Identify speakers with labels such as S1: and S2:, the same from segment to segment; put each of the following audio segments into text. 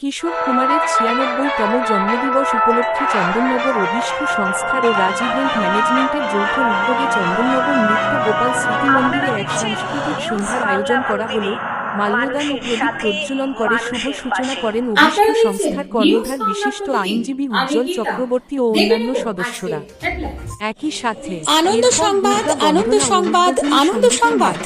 S1: কিশোর কুমারের ছিয়ানব্বইতম জন্মদিবস উপলক্ষে চন্দননগর অভিষ্ঠ সংস্থার ও রাজ ইভেন্ট ম্যানেজমেন্টের যৌথ উদ্যোগে চন্দননগর নৃত্য গোপাল স্মৃতি মন্দিরে এক সাংস্কৃতিক সন্ধ্যার আয়োজন করা হল। মাল্যদান প্রদীপ প্রজ্বলন করে শুভ সূচনা করেন সংস্থার কর্ণধার বিশিষ্ট আইনজীবী উজ্জ্বল চক্রবর্তী ও অন্যান্য সদস্যরা। একই সাথে
S2: আনন্দ সংবাদ আনন্দ সংবাদ আনন্দ সংবাদ।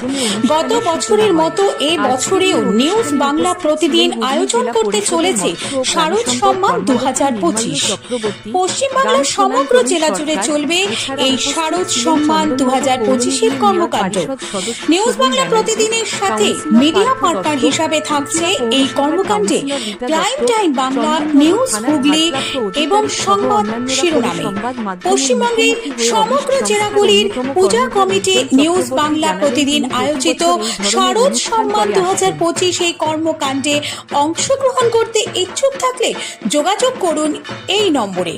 S2: গত বছরের মতো
S1: আজকের
S2: বছরেও নিউজ বাংলা প্রতিদিন আয়োজন করতে চলেছে। শারদ সম্মান দু হাজার পঁচিশ। পশ্চিমবাংলার সমগ্র জেলা জুড়ে চলবে এই শারদ সম্মান দু হাজার পঁচিশের কর্মকাণ্ড। নিউজ বাংলা প্রতিদিনের সাথে মিডিয়া
S1: পার্থ
S2: পার্টনার হিসাবে থাকছে এই কর্মকাণ্ডে prime time Bangla news Hooghly এবং সংবাদ শিরোনামে। পশ্চিমবঙ্গের সমগ্র জেলাগুলির পূজা কমিটি নিউজ বাংলা প্রতিদিন আয়োজিত শারদ সম্মান দু হাজার পঁচিশ এই কর্মকাণ্ডে অংশগ্রহণ করতে ইচ্ছুক থাকলে যোগাযোগ করুন এই নম্বরে।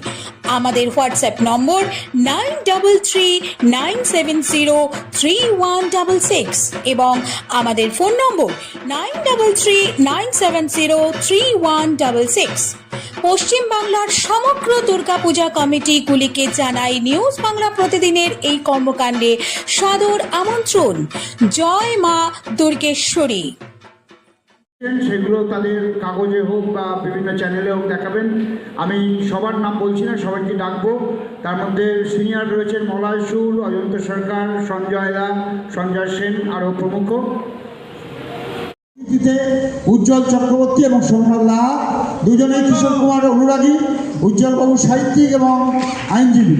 S2: আমাদের হোয়াটসঅ্যাপ নম্বর nine double three, nine seven zero, three one double six এবং আমাদের ফোন নম্বর nine double three, nine seven zero, three one double six. পশ্চিমবাংলার সমগ্র দুর্গাপূজা কমিটিগুলিকে জানাই নিউজ বাংলা প্রতিদিনের এই কর্মকাণ্ডে সাদর আমন্ত্রণ। জয় মা দুর্গেশ্বরী।
S3: সেগুলো তাদের কাগজে হোক বা বিভিন্ন চ্যানেলে হোক দেখাবেন। আমি সবার নাম বলছি না, সবাইকে ডাকবো। তার মধ্যে সিনিয়র রয়েছেন মলয় সুর অজন্ত সরকার, সঞ্জয় দা, সঞ্জয় সেন আরও প্রমুখ। উজ্জ্বল চক্রবর্তী এবং সোমনাথ লাহা, দুজনেই কিশোর কুমার অনুরাগী, উজ্জ্বলবাবু সাহিত্যিক এবং আইনজীবী।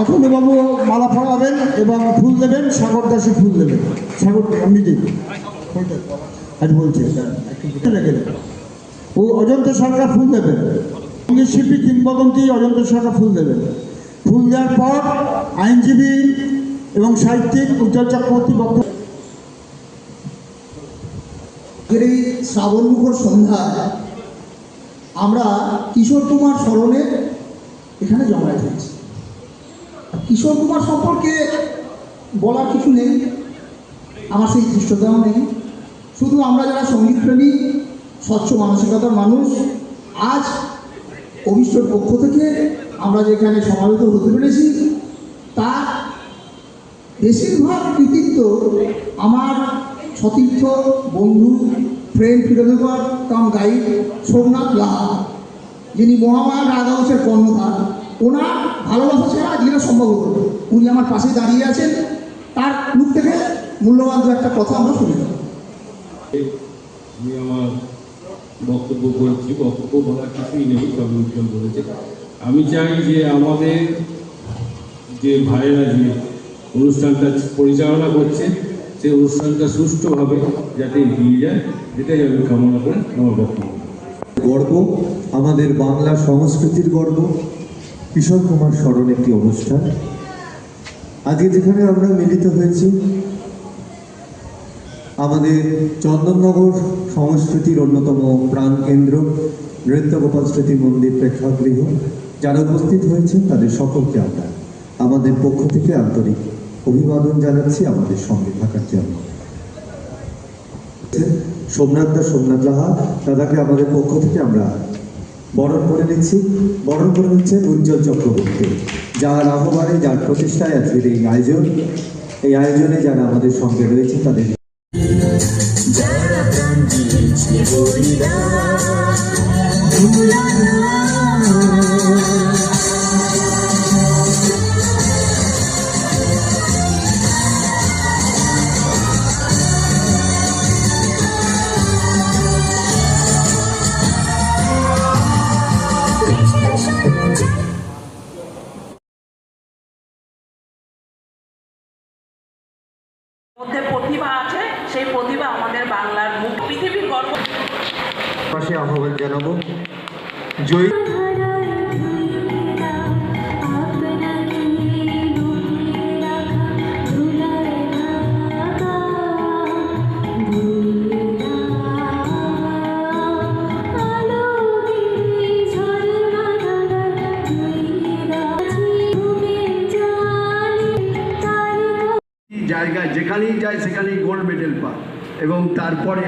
S3: অতুলবাবু মালা ফলাবেন এবং ফুল দেবেন সাগর দাসী ফুল দেবেন। সাগর আজ বলছে ও অজন্ত সরকার ফুল দেবেন সংগীত শিল্পী কিংবদন্তি অজন্ত সরকার ফুল দেবেন ফুল দেওয়ার পর আইনজীবী এবং সাহিত্যিক উজ্জ্বল চক্রবর্তী বক্তব্য
S4: এই শ্রাবণমুখর সন্ধ্যায় আমরা কিশোর কুমার স্মরণে এখানে জমায়েত হয়েছি। কিশোর কুমার সম্পর্কে বলার কিছু নেই, আমার সেই ধৃষ্টতাও নেই। শুধু আমরা যারা সংগীত সঙ্গীতপ্রেমী স্বচ্ছ মানসিকতার মানুষ, আজ অভিষ্টর পক্ষ থেকে আমরা যেখানে সমাবেত হতে পেরেছি, তার বেশিরভাগ কৃতিত্ব আমার সতীর্থ, বন্ধু friend philosopher cum guide Somnath Laha, যিনি মহামায়া হাউসের কর্ণধার। ওনার ভালোবাসা ছাড়া আজকে সম্ভব হতো উনি আমার পাশে দাঁড়িয়ে আছেন। তার মুখ থেকে মূল্যবান একটা কথা আমরা শুনে।
S5: আমি আমার বক্তব্য বলছি বক্তব্য বলার কিছুই নেই উজ্জ্বল বলেছে। আমি চাই যে আমাদের যে ভাইয়েরা যে অনুষ্ঠানটা পরিচালনা করছে সেই অনুষ্ঠানটা সুষ্ঠুভাবে যাতে এগিয়ে যায়, এটাই আমি কামনা করে আমার বক্তব্য।
S6: গর্ব, আমাদের বাংলা সংস্কৃতির গর্ব। কিশোর কুমার স্মরণ একটি অনুষ্ঠান। আজকে যেখানে আমরা মিলিত হয়েছি আমাদের চন্দননগর সংস্কৃতির অন্যতম প্রাণকেন্দ্র নৃত্য গোপাল স্মৃতি মন্দির প্রেক্ষাগৃহ, যারা উপস্থিত হয়েছে তাদের সকলকে আমরা আমাদের পক্ষ থেকে আন্তরিক অভিবাদন জানাচ্ছি আমাদের সঙ্গে থাকার জন্য। সোমনাথ দা, সোমনাথ লাহা, দাদাকে আমাদের পক্ষ থেকে আমরা বরণ করে নিচ্ছি। বরণ করে নিচ্ছে উজ্জ্বল চক্রবর্তী, যার আহ্বানে, যার প্রচেষ্টায় আজকের এই আয়োজন। এই আয়োজনে যারা আমাদের সঙ্গে রয়েছে তাদের
S7: মধ্যে
S8: যেখানেই যায় সেখানেই গোল্ড মেডেল পায়। এবং তারপরে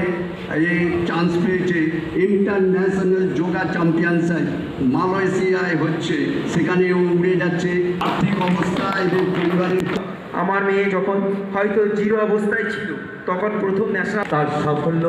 S8: এই চান্স পেয়েছে ইন্টারন্যাশনাল যোগা চ্যাম্পিয়নশিপ মালয়েশিয়ায় হচ্ছে সেখানে ও উড়ে যাচ্ছে। আর্থিক অবস্থা এবং পরিবারের
S9: আমার মেয়ে যখন হয়তো জিরো অবস্থায় ছিল তখন প্রথম ন্যাশনাল
S6: তার সাফল্য।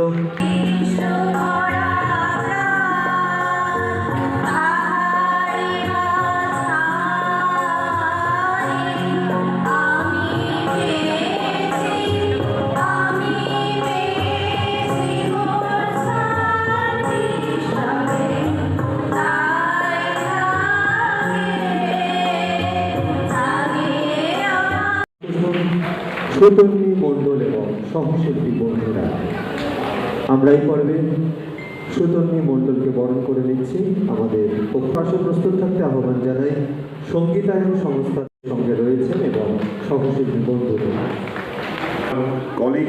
S6: সুতন্নি মণ্ডল এবং সহশিল্পী বন্ধুরা আমরা এই পর্বে সুতন্নি মণ্ডলকে বরণ করে নিচ্ছি। আমাদের পাশে প্রস্তুত থাকতে আহ্বান জানাই সঙ্গীতায়ন সংস্থার সঙ্গে রয়েছেন এবং সহশিল্পী বন্ধুরা
S10: colleague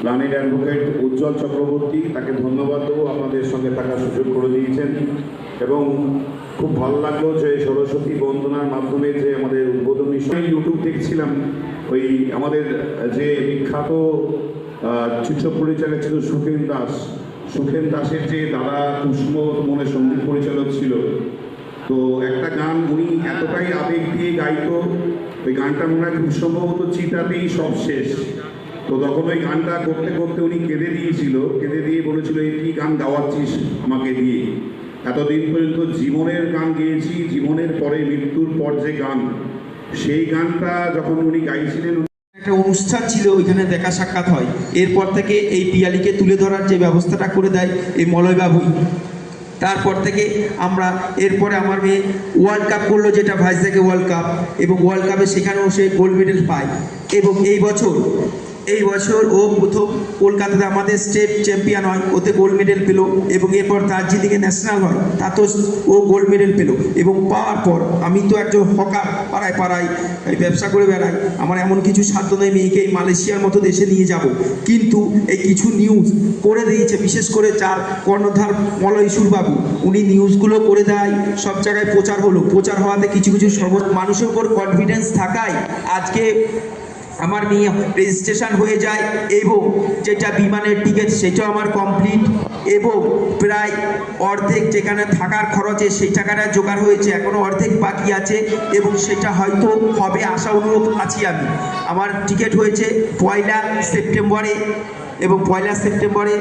S10: planet advocate Ujjwal Chakraborty, তাকে ধন্যবাদ দেবো আপনাদের সঙ্গে থাকার সুযোগ করে দিয়েছেন এবং খুব ভালো লাগল যে সরস্বতী বন্দনার মাধ্যমে যে আমাদের উদ্বোধনী ইউটিউব দেখছিলাম। ওই আমাদের যে বিখ্যাত চিত্র পরিচালক ছিল সুখেন দাস। সুখেন দাসের যে দাদা কুষ্ম মনে সংগীত পরিচালক ছিল। তো একটা গান উনি এতটাই আবেগ দিয়ে গাইত, ওই গানটা মনে হয় খুব সম্ভবত চিতাতেই সব শেষ। তো তখন ওই গানটা করতে করতে উনি কেঁদে দিয়েছিল, কেঁদে দিয়ে বলেছিল এই কি গান গাওয়াচ্ছিস আমাকে দিয়ে? এতদিন পর্যন্ত জীবনের গান গেয়েছি, জীবনের পরে মৃত্যুর পর যে গান সেই গানটা যখন উনি গাইছিলেন
S9: একটা অনুষ্ঠান ছিল, ওইখানে দেখা সাক্ষাৎ হয়। এরপর থেকে এই পিয়ালিকে তুলে ধরার যে ব্যবস্থাটা করে দেয় এই মলয়বাবুই তারপর থেকে আমরা, এরপরে আমার মেয়ে ওয়ার্ল্ড কাপ করল, যেটা ভাইজাকে ওয়ার্ল্ড কাপ এবং ওয়ার্ল্ড কাপে সেখানেও সে গোল্ড মেডেল পায়। এবং এই বছর এই বছর ও প্রথম কলকাতাতে আমাদের স্টেট চ্যাম্পিয়ন হয়, ওতে গোল্ড মেডেল পেল এবং এরপর দার্জিলিংয়ে ন্যাশনাল হয়, তাতেও ও গোল্ড মেডেল পেল এবং পাওয়ার পর আমি তো একজন হকার পাড়ায় পাড়ায় ব্যবসা করে বেড়াই, আমার এমন কিছু সাধ্য নেই মেয়েকে এই মালয়েশিয়ার মতো দেশে নিয়ে যাব। কিন্তু এই কিছু নিউজ করে দিয়েছে, বিশেষ করে যার কর্ণধার মলয়সুর বাবু। উনি নিউজগুলো করে দেয়, সব জায়গায় প্রচার হলো। প্রচার হওয়াতে কিছু কিছু মানুষের উপর কনফিডেন্স থাকায় আজকে আমার নিয়ে রেজিস্ট্রেশন হয়ে যায় এবং যেটা বিমানের টিকিট সেটাও আমার কমপ্লিট এবং প্রায় অর্ধেক যেখানে থাকার খরচে সেই টাকাটা জোগাড় হয়েছে এখনও অর্ধেক বাকি আছে এবং সেটা হয়তো হবে আশা অনুরোধ আছি আমি। আমার টিকিট হয়েছে পয়লা সেপ্টেম্বরে। এবং পয়লা সেপ্টেম্বরে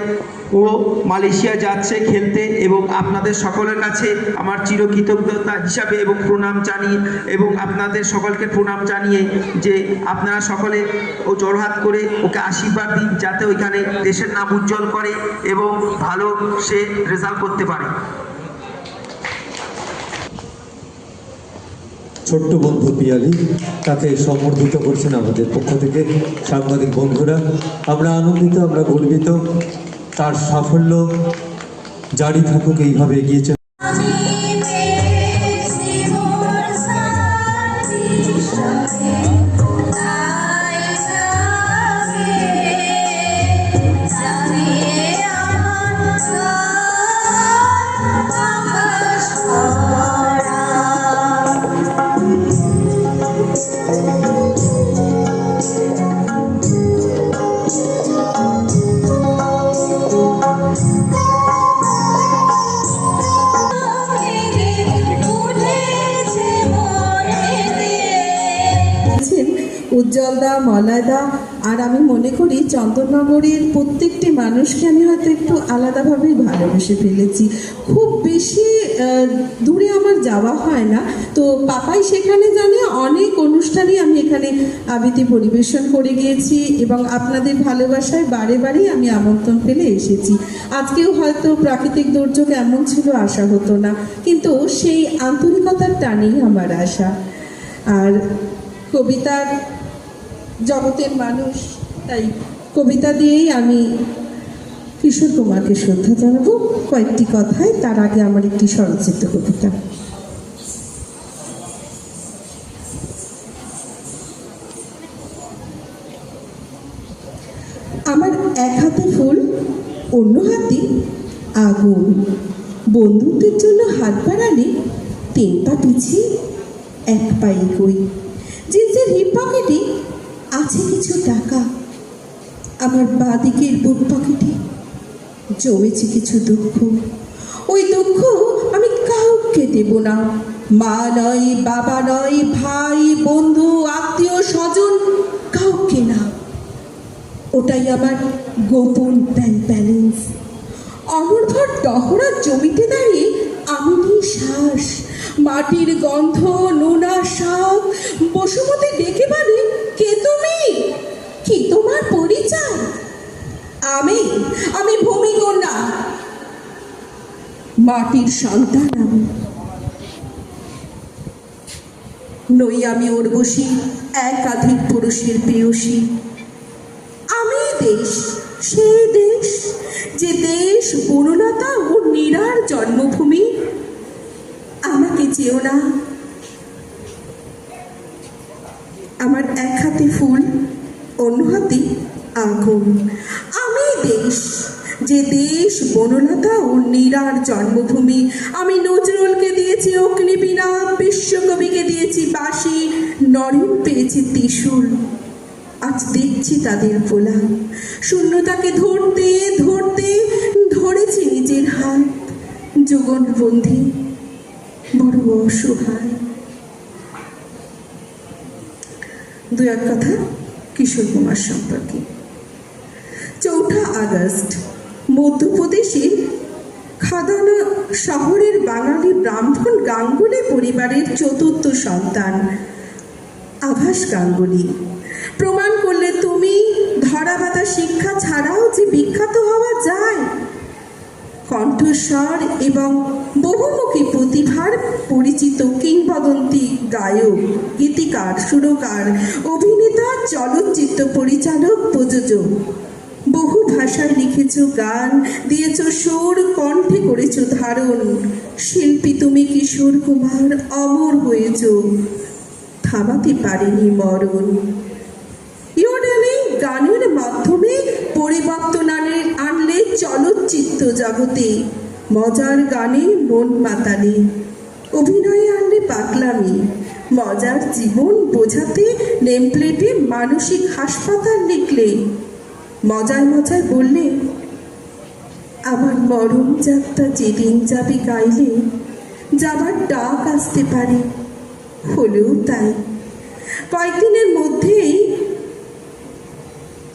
S9: ও মালয়েশিয়া যাচ্ছে খেলতে এবং আপনাদের সকলের কাছে আমার চিরকৃতজ্ঞতা হিসাবে এবং প্রণাম জানিয়ে এবং আপনাদের সকলকে প্রণাম জানিয়ে যে আপনারা সকলে ও জড়হাত করে ওকে আশীর্বাদ দিন যাতে ওইখানে দেশের নাম উজ্জ্বল করে এবং ভালো সে রেজাল্ট করতে পারে।
S6: ছোট্ট বন্ধু পিয়ালি তাকে সম্বর্ধিত করছেন আমাদের পক্ষ থেকে। সাংবাদিক বন্ধুরা, আমরা আনন্দিত, আমরা গর্বিত। তার সাফল্য জারি থাকুক, এইভাবে এগিয়েছে
S11: উজ্জ্বলদা, মলয়দা, আর আমি মনে করি চন্দননগরের প্রত্যেকটি মানুষকে আমি হয়তো একটু আলাদাভাবেই ভালোবেসে ফেলেছি। খুব বেশি দূরে আমার যাওয়া হয় না। তো পাপাই সেখানে জানে, অনেক অনুষ্ঠানেই আমি এখানে আবৃত্তি পরিবেশন করে গিয়েছি এবং আপনাদের ভালোবাসায় বারে বারেই আমি আমন্ত্রণ পেলে এসেছি। আজকেও হয়তো প্রাকৃতিক দুর্যোগ এমন ছিল, আশা হতো না। কিন্তু সেই আন্তরিকতার টানেই আমার আশা। আর কবিতার জগতের মানুষ। তাই কবিতা দিয়েই আমি কিশোর কুমারকে শ্রদ্ধা জানাব। কয়েকটি কথায় তার আগে আমার একটি স্বরচিত কবিতা। আমার এক হাতে ফুল, অন্য হাতে আগুন। বন্ধুত্বের জন্য হাত বাড়ালে তিন পা পিছিয়ে এক পা এগোই জিন্সের হিপ পকেটে আছে কিছু টাকা? আমার বাঁ দিকের বুক পকেটে জমেছে কিছু দুঃখ। ওই দুঃখ আমি কাউকে দেব না। মা নয়, বাবা নয়, ভাই, বন্ধু, আত্মীয়, স্বজন, কাউকে না। ওটাই আমার গোপন ব্যাংক ব্যালেন্স। অমরভর টহরা জমিতে দাঁড়িয়ে আমি নিঃশ্বাস মাটির গন্ধ, নোনা শাক বসুমতি ডেকে বলে, কে তুমি? কি তোমার পরিচয়? আমি আমি ভূমিকন্যা মাটির সন্তান আমি। নই আমি উর্বশী, একাধিক পুরুষের প্রেয়সী। আমি দেশ সেই দেশ, যে দেশ বনলতা ও নীরার জন্মভূমি। চেও না। আমার এক হাতে ফুল, অন্য হাতে আগুন। আমি দেশ, যে দেশ বনলতা ও নীরার জন্মভূমি, আমি নজরুলকে দিয়েছি অগ্নিবীণা, বিশ্বকবিকে দিয়েছি বাঁশি, নরেন পেয়েছি ত্রিশূল। আজ দেখছি তাদের পোলা। শূন্যতাকে ধরতে ধরতে ধরেছি নিজের হাত। যুগলবন্দি বড় অসহায়। দু এক কথা, কিশোর কুমার সম্পর্কে। চৌঠা আগস্ট, মধ্যপ্রদেশের খাদানা শহরের বাঙালি ব্রাহ্মণ গাঙ্গুলি পরিবারের চতুর্থ সন্তান, আভাস গাঙ্গুলি। প্রমাণ করলে তুমি ধরাবাতা শিক্ষা ছাড়াও যে বিখ্যাত হওয়া যায়। কণ্ঠস্বর এবং বহুমুখী প্রতিভার পরিচিত কিংবদন্তি গায়ক, গীতিকার, সুরকার, অভিনেতা, চলচ্চিত্র পরিচালক, প্রযোজক। বহু ভাষায় লিখেছ গান, দিয়েছ সুর, কণ্ঠে করেছ ধারণ। শিল্পী তুমি কিশোর কুমার, অমর হয়েছ। থামাতে পারেনি মরণ। ইউডেলি গানের মাধ্যমে পরিবর্তন আনে আনলে চলচ্চিত্র জগতে মজার গানে মন মাতালে, অভিনয়ে আনলে পাগলামি, মজার জীবন বোঝাতে নেমপ্লেটে মানসিক হাসপাতাল লিখলে মজায় মজায় বললে, আমার মরণ যাত্রা যেদিন যাবে গাইলে, যাবার ডাক আসতে পারে। হলেও তাই। কয়েকদিনের মধ্যেই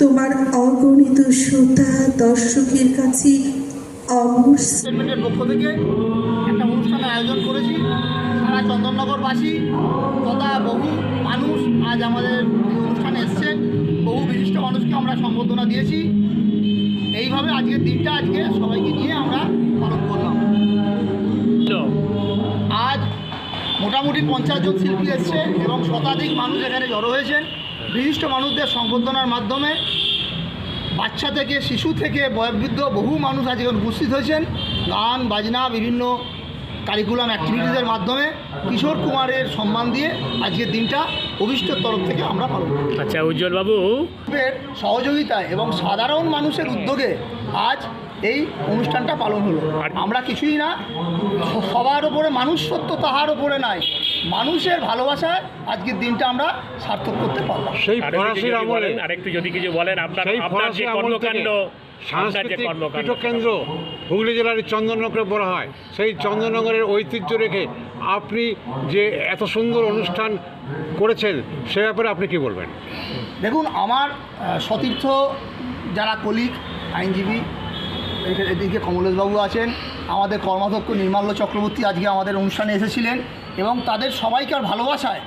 S11: তোমার অগণিত শ্রোতা দর্শকের কাছে অমর
S4: পক্ষ থেকে একটা অনুষ্ঠানের আয়োজন করেছি। সারা চন্দননগরবাসী, তথা বহু মানুষ আজ আমাদের অনুষ্ঠানে এসছেন। বহু বিশিষ্ট মানুষকে আমরা সম্বর্ধনা দিয়েছি। এইভাবে আজকের দিনটা আজকে সবাইকে নিয়ে আমরা পালন করলাম। আজ মোটামুটি পঞ্চাশ জন শিল্পী এসছে এবং শতাধিক মানুষ এখানে জড়ো হয়েছেন। বিশিষ্ট মানুষদের সংবর্ধনার মাধ্যমে বাচ্চা থেকে শিশু থেকে বয়োবৃদ্ধ বহু মানুষ আজকে উপস্থিত হয়েছেন। গান বাজনা বিভিন্ন কারিকুলাম অ্যাক্টিভিটিসের মাধ্যমে কিশোর কুমারের সম্মান দিয়ে আজকের দিনটা অভিষ্টের তরফ থেকে আমরা পালন করি
S12: আচ্ছা উজ্জ্বল বাবু।
S4: এর সহযোগিতায় এবং সাধারণ মানুষের উদ্যোগে আজ এই অনুষ্ঠানটা পালন হলো। আমরা কিছুই না সবার ওপরে মানুষ সত্য তাহার ওপরে নাই। মানুষের ভালোবাসায় আজকের দিনটা আমরা সার্থক করতে পারলাম।
S13: সেই ফরাসির
S12: যদি
S13: আমলে
S12: বলেন আরেকটু যদি কিছু বলেন আপনার আপনার যে কর্মকাণ্ড
S13: সাংস্কৃতিক
S12: কর্মকাণ্ড।
S13: কেন্দ্র হুগলি জেলার চন্দননগরে বলা হয়। সেই চন্দননগরের ঐতিহ্য রেখে আপনি যে এত সুন্দর অনুষ্ঠান করেছেন সে ব্যাপারে আপনি কি বলবেন?
S4: দেখুন আমার সতীর্থ যারা কলিগ আইনজীবী এদিকে কমলেশবাবু আছেন আমাদের কর্মাধ্যক্ষ নির্মাল্য চক্রবর্তী আজকে আমাদের অনুষ্ঠানে এসেছিলেন। এবং তাদের সবাইকার ভালোবাসায়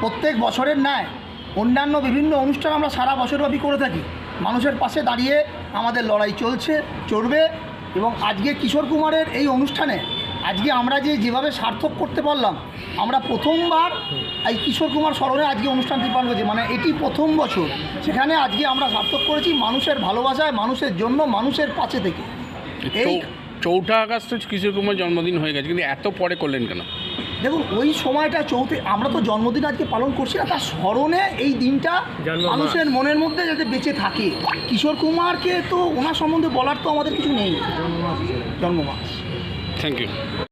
S4: প্রত্যেক বছরের ন্যায় অন্যান্য বিভিন্ন অনুষ্ঠান আমরা সারা বছরব্যাপী করে থাকি। মানুষের পাশে দাঁড়িয়ে আমাদের লড়াই চলছে চলবে এবং আজকে কিশোর কুমারের এই অনুষ্ঠানে আজকে আমরা যে যেভাবে সার্থক করতে পারলাম আমরা প্রথমবার এই কিশোর কুমার স্মরণে আজকে অনুষ্ঠানটি পালন করেছি। মানে এটি প্রথম বছর। সেখানে আজকে আমরা সার্থক করেছি মানুষের ভালোবাসায় মানুষের জন্য মানুষের পাশে থেকে। এই
S12: চৌঠা আগস্ট কিশোর কুমার জন্মদিন হয়ে গেছে কিন্তু এত পরে করলেন কেন?
S4: দেখুন ওই সময়টা চৌতে আমরা তো জন্মদিন আজকে পালন করছি না তার স্মরণে এই দিনটা মানুষের মনের মধ্যে যাতে বেঁচে থাকে। কিশোর কুমারকে তো ওনার সম্বন্ধে বলার তো আমাদের কিছু নেই। জন্মমাস।
S12: Thank you